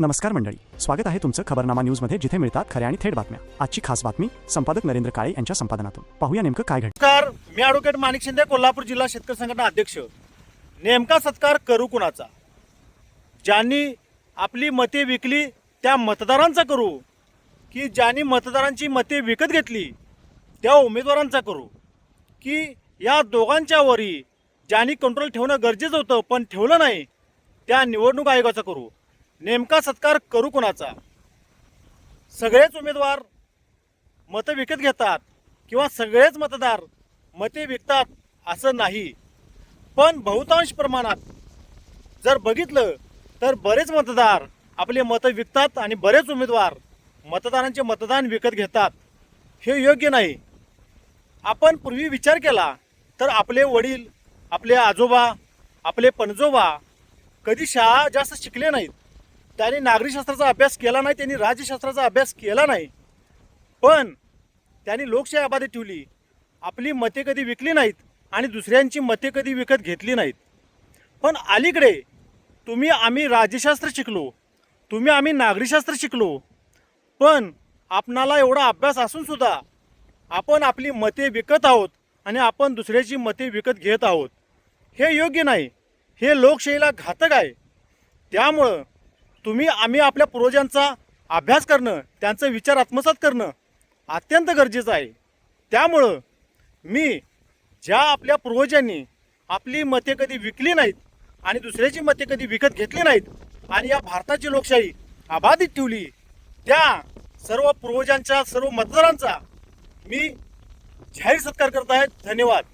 नमस्कार मंडळी. स्वागत आहे तुमचं खबरनामा न्यूजमध्ये जिथे मिळतात खऱ्या आणि थेट बातम्या. आजची खास बातमी संपादक नरेंद्र काळे यांच्या संपादनातून. पाहूया नेमकं काय घडलं मी ॲडव्होकेट माणिक शिंदे कोल्हापूर जिल्हा शेतकरी संघटना अध्यक्ष. नेमका सत्कार करू कुणाचा? ज्यांनी आपली मते विकली त्या मतदारांचा करू? की ज्यांनी मतदारांची मते विकत घेतली त्या उमेदवारांचा करू? की या दोघांच्या वरी ज्यांनी कंट्रोल ठेवणं गरजेचं होतं पण ठेवलं नाही त्या निवडणूक आयोगाचा करू? नेमका सत्कार करू कुणाचा? सगळेच उमेदवार मतं विकत घेतात किंवा सगळेच मतदार मते विकतात असं नाही. पण बहुतांश प्रमाणात जर बघितलं तर बरेच मतदार आपले मतं विकतात आणि बरेच उमेदवार मतदारांचे मतदान विकत घेतात. हे योग्य नाही. आपण पूर्वी विचार केला तर आपले वडील आपले आजोबा आपले पणजोबा कधी शाळा जास्त शिकले नाहीत. त्यांनी नागरिकशास्त्राचा अभ्यास केला नाही त्यांनी राज्यशास्त्राचा अभ्यास केला नाही. पण त्यांनी लोकशाही अबाधित ठेवली. आपली मते कधी विकली नाहीत आणि दुसऱ्यांची मते कधी विकत घेतली नाहीत. पण अलीकडे तुम्ही आम्ही राज्यशास्त्र शिकलो तुम्ही आम्ही नागरिकशास्त्र शिकलो पण आपणाला एवढा अभ्यास असूनसुद्धा आपण आपली मते विकत आहोत आणि आपण दुसऱ्याची मते विकत घेत आहोत. हे योग्य नाही. हे लोकशाहीला घातक आहे. त्यामुळं तुम्ही आम्ही आपल्या पूर्वजांचा अभ्यास करणं त्यांचं विचार आत्मसात करणं अत्यंत गरजेचं आहे. त्यामुळं मी ज्या आपल्या पूर्वजांनी आपली मते कधी विकली नाहीत आणि दुसऱ्याची मते कधी विकत घेतली नाहीत आणि या भारताची लोकशाही अबाधित ठेवली त्या सर्व पूर्वजांच्या सर्व मतदारांचा मी जाहीर सत्कार करत आहे. धन्यवाद.